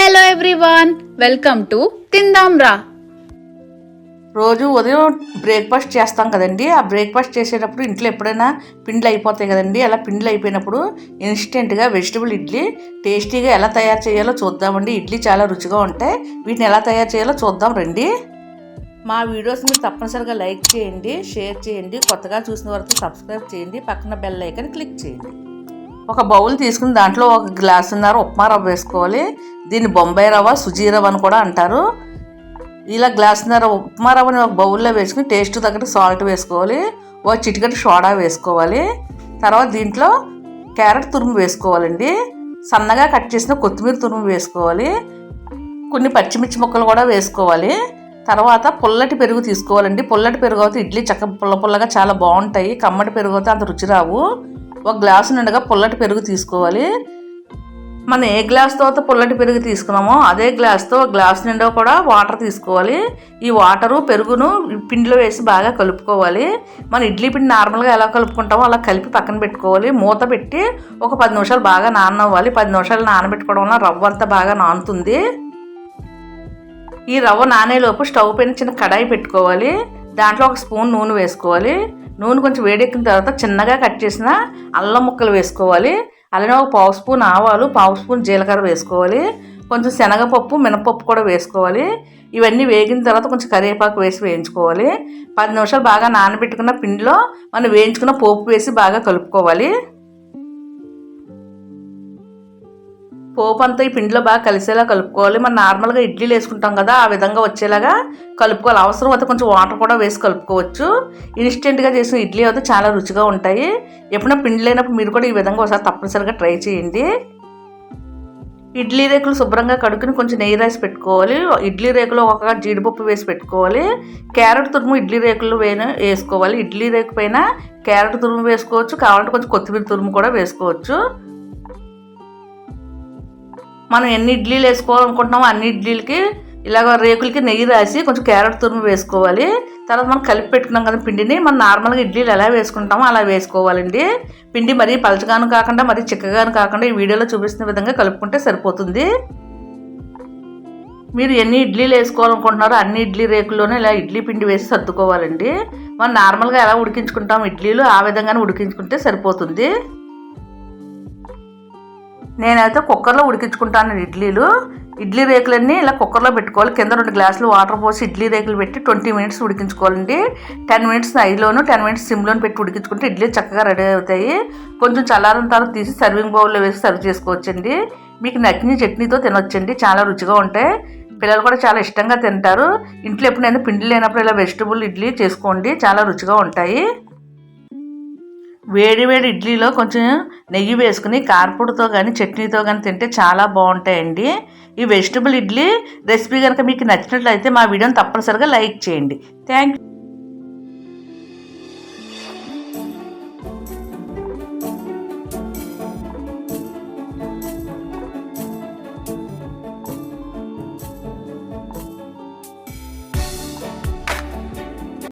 Hello everyone welcome to తిందాం రా రోజు ఉదయం బ్రేక్ఫాస్ట్ చేస్తాం కదండి. ఆ బ్రేక్ఫాస్ట్ చేసేటప్పుడు ఇంట్లో ఎప్పుడైనా పిండ్లు అయిపోతాయి కదండి. అలా పిండ్లు అయిపోయినప్పుడు ఇన్స్టెంట్గా వెజిటబుల్ ఇడ్లీ టేస్టీగా ఎలా తయారు చేయాలో చూద్దామండి. ఇడ్లీ చాలా రుచిగా ఉంటాయి. వీటిని ఎలా తయారు చేయాలో చూద్దాం రండి. మా వీడియోస్ మీరు తప్పనిసరిగా లైక్ చేయండి షేర్ చేయండి కొత్తగా చూసిన వరకు సబ్స్క్రైబ్ చేయండి పక్కన బెల్ ఐకన్ క్లిక్ చేయండి. ఒక బౌల్ తీసుకుని దాంట్లో ఒక గ్లాసున్నర ఉప్మా రవ్వ వేసుకోవాలి. దీన్ని బొంబాయి రవ్వ సుజీ రవ్వ అని కూడా అంటారు. ఇలా గ్లాసున్నర ఉప్మా రవ్వని ఒక బౌల్లో వేసుకుని టేస్ట్ తగ్గట్టు సాల్ట్ వేసుకోవాలి. ఒక చిటికటి సోడా వేసుకోవాలి. తర్వాత దీంట్లో క్యారెట్ తురుము వేసుకోవాలండి. సన్నగా కట్ చేసిన కొత్తిమీర తురుము వేసుకోవాలి. కొన్ని పచ్చిమిర్చి ముక్కలు కూడా వేసుకోవాలి. తర్వాత పుల్లటి పెరుగు తీసుకోవాలండి. పుల్లటి పెరుగు అయితే ఇడ్లీ చక్క పుల్ల పుల్లగా చాలా బాగుంటాయి. కమ్మటి పెరుగు అయితే అంత రుచి రావు. ఒక గ్లాసు నిండుగా పుల్లటి పెరుగు తీసుకోవాలి. మనం ఏ గ్లాస్తో అయితే పుల్లటి పెరుగు తీసుకున్నామో అదే గ్లాస్తో గ్లాస్ నిండా కూడా వాటర్ తీసుకోవాలి. ఈ వాటరు పెరుగును పిండిలో వేసి బాగా కలుపుకోవాలి. మన ఇడ్లీ పిండి నార్మల్గా ఎలా కలుపుకుంటామో అలా కలిపి పక్కన పెట్టుకోవాలి. మూత పెట్టి ఒక పది నిమిషాలు బాగా నానవ్వాలి పది నిమిషాలు నానబెట్టుకోవడం వల్ల రవ్వ అంతా బాగా నానుతుంది. ఈ రవ్వ నానేలోపు స్టవ్ పైన చిన్న కడాయి పెట్టుకోవాలి. దాంట్లో ఒక స్పూన్ నూనె వేసుకోవాలి. నూనె కొంచెం వేడెక్కిన తర్వాత చిన్నగా కట్ చేసిన అల్లం ముక్కలు వేసుకోవాలి. అలానే ఒక పావు స్పూన్ ఆవాలు పావు స్పూన్ జీలకర్ర వేసుకోవాలి. కొంచెం శనగపప్పు మినపప్పు కూడా వేసుకోవాలి. ఇవన్నీ వేగిన తర్వాత కొంచెం కరివేపాకు వేసి వేయించుకోవాలి. పది నిమిషాలు బాగా నానబెట్టుకున్న పిండిలో మనం వేయించుకున్న పోపు వేసి బాగా కలుపుకోవాలి. పోపు అంతా ఈ పిండిలో బాగా కలిసేలా కలుపుకోవాలి. మనం నార్మల్గా ఇడ్లీలు వేసుకుంటాం కదా ఆ విధంగా వచ్చేలాగా కలుపుకోవాలి. అవసరం అయితే కొంచెం వాటర్ కూడా వేసి కలుపుకోవచ్చు. ఇన్స్టెంట్గా చేసిన ఇడ్లీ అయితే చాలా రుచిగా ఉంటాయి. ఎప్పుడైనా పిండి లేనప్పుడు మీరు కూడా ఈ విధంగా ఒకసారి తప్పనిసరిగా ట్రై చేయండి. ఇడ్లీ రేకులు శుభ్రంగా కడుక్కుని కొంచెం నెయ్యి రాసి పెట్టుకోవాలి. ఇడ్లీ రేకులో ఒక జీడిపప్పు వేసి పెట్టుకోవాలి. క్యారెట్ తురుము ఇడ్లీ రేకులు వేన వేసుకోవాలి. ఇడ్లీ రేకు పైన క్యారెట్ తురుము వేసుకోవచ్చు. కావాలంటే కొంచెం కొత్తిమీర తురుము కూడా వేసుకోవచ్చు. మనం ఎన్ని ఇడ్లీలు వేసుకోవాలనుకుంటున్నామో అన్ని ఇడ్లీలకి ఇలాగ రేకులకి నెయ్యి రాసి కొంచెం క్యారెట్ తురుము వేసుకోవాలి. తర్వాత మనం కలిపి పెట్టుకున్నాం కదా పిండిని మనం నార్మల్గా ఇడ్లీలు ఎలా వేసుకుంటామో అలా వేసుకోవాలండి. పిండి మరీ పలచగాను కాకుండా మరీ చిక్కగాను కాకుండా ఈ వీడియోలో చూపిస్తున్న విధంగా కలుపుకుంటే సరిపోతుంది. మీరు ఎన్ని ఇడ్లీలు వేసుకోవాలనుకుంటున్నారో అన్ని ఇడ్లీ రేకుల్లోనే ఇలా ఇడ్లీ పిండి వేసి సర్దుకోవాలండి. మనం నార్మల్గా ఎలా ఉడికించుకుంటాం ఇడ్లీలు ఆ విధంగానే ఉడికించుకుంటే సరిపోతుంది. నేనైతే కుక్కర్లో ఉడికించుకుంటాను ఇడ్లీలు. ఇడ్లీ రేకులన్నీ ఇలా కుక్కర్లో పెట్టుకోవాలి. కింద రెండు గ్లాసులు వాటర్ పోసి ఇడ్లీ రేకులు పెట్టి ట్వంటీ మినిట్స్ ఉడికించుకోవాలండి. టెన్ మినిట్స్ ఐలోను టెన్ మినిట్స్ సిమ్లోను పెట్టి ఉడికించుకుంటే ఇడ్లీ చక్కగా రెడీ అవుతాయి. కొంచెం చల్లారిన తర్వాత తీసి సర్వింగ్ బౌల్లో వేసి సర్వ్ చేసుకోవచ్చండి. మీకు నచ్చిన చట్నీతో తినొచ్చండి. చాలా రుచిగా ఉంటాయి. పిల్లలు కూడా చాలా ఇష్టంగా తింటారు. ఇంట్లో ఎప్పుడైనా పిండి లేనప్పుడు ఇలా వెజిటబుల్ ఇడ్లీ చేసుకోండి. చాలా రుచిగా ఉంటాయి. వేడి వేడి ఇడ్లీలో కొంచెం నెయ్యి వేసుకుని కారపొడితో కానీ చట్నీతో కానీ తింటే చాలా బాగుంటాయండి. ఈ వెజిటబుల్ ఇడ్లీ రెసిపీ కనుక మీకు నచ్చినట్లయితే మా వీడియోని తప్పనిసరిగా లైక్ చేయండి. Thank you